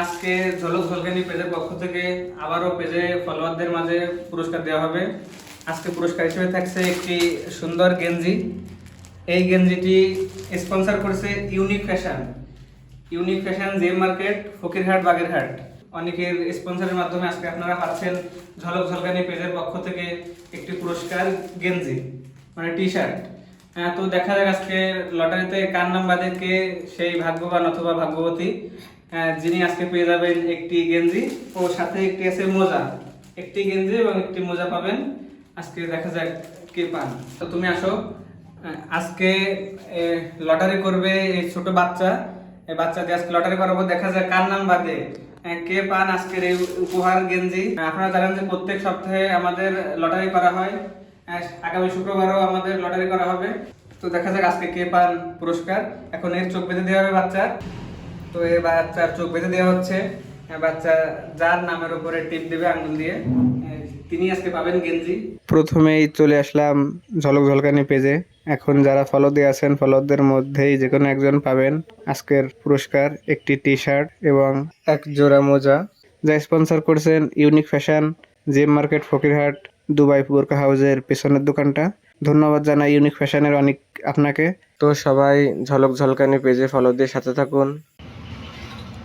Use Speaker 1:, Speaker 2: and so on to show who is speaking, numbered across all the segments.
Speaker 1: আজকে ঝলক ঝলকানি পেজের পক্ষ থেকে আবারও পেজে ফলোয়ারদের মাঝে পুরস্কার দেওয়া হবে। আজকে পুরস্কার হিসেবে থাকছে একটি সুন্দর গেঞ্জি। এই গেঞ্জিটি স্পন্সর করেছে unique fashion unique fashion gem market Fakirhat, Bagerhat. অনেকের স্পন্সরের মাধ্যমে আজকে আপনারা পাচ্ছেন ঝলক ঝলকানি পেজের পক্ষ থেকে একটি পুরস্কার গেঞ্জি মানে টি শার্ট হ্যাঁ তো দেখা যাক আজকে লটারিতে কার নাম বাদে কে সেই ভাগ্যবান অথবা ভাগ্যবতী। যিনি আজকে পেয়ে যাবেন একটি গেঞ্জি ও সাথে একটি আছে মোজা। একটি গেঞ্জি এবং একটি মোজা পাবেন। আজকে দেখা যাক কে পান। তো তুমি আসো। আজকে লটারি করবে এই ছোট বাচ্চা। এই বাচ্চা দিয়ে আজকে লটারি করাবো। দেখা যাক কার নাম বাদে। কে পান আজকের এই উপহার গেঞ্জি? আপনারা জানেন যে প্রত্যেক সপ্তাহে আমাদের লটারি করা হয়। আগামী শুক্রবারও আমাদের লটারি করা হবে। তো দেখা যাক আজকে কে পান পুরস্কার। এখন এর চোখ বেঁধে দেওয়া হবে বাচ্চার। তো এই বাচ্চার চোখ বেঁধে দেওয়া হচ্ছে। বাচ্চা যার নামের উপরে টিপ দেবে আঙ্গুল দিয়ে। তিনি আজকে পাবেন গেঞ্জি। প্রথমেই চলে আসলাম ঝলক ঝলকানি পেজে। এখন যারা ফলো দিয়ে আছেন, ফলোদের মধ্যেই যে কোনো একজন পাবেন আজকের পুরস্কার, একটি টি শার্ট এবং এক জোড়া মোজা। যা স্পন্সর করেছেন unique fashion, gem market, Fakirhat, Dubai বোরকা হাউসের পেছনের দোকানটা। ধন্যবাদ জানাই ইউনিক ফ্যাশনের অনেক আপনাকে। তো সবাই ঝলক ঝলকানি পেজে ফলো দিয়ে সাথে থাকুন।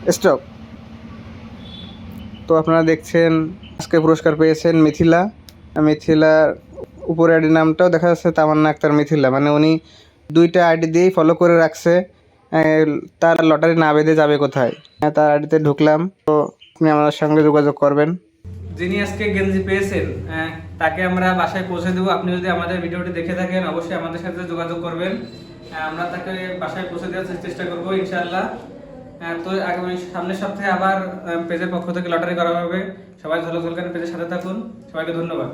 Speaker 1: স্টপ তো আপনারা দেখছেন আজকে পুরস্কার পেয়েছেন মিথিলা। মিথিলার উপরে আইডি নামটাও দেখা যাচ্ছে তামান্না আক্তার মিথিলা। মানে উনি দুইটা আইডি দিয়েই ফলো করে রাখছে। তার লটারি না বেঁধে যাবে কোথায়? তার আইডিতে ঢুকলাম। তো আপনি আমাদের সঙ্গে যোগাযোগ করবেন। যিনি আজকে গেঞ্জি পেয়েছেন তাকে আমরা বাসায় পৌঁছে দেবো। আপনি যদি আমাদের ভিডিওটি দেখে থাকেন অবশ্যই আমাদের সাথে যোগাযোগ করবেন। আমরা তাকে বাসায় পৌঁছে দেওয়ার চেষ্টা করব ইনশাআল্লাহ। আহ, তো আগামী সামনের সপ্তাহে আবার পেজের পক্ষ থেকে লটারি করা হবে। সবাই ঝলক ঝলকানি পেজের সাথে থাকুন। সবাইকে ধন্যবাদ।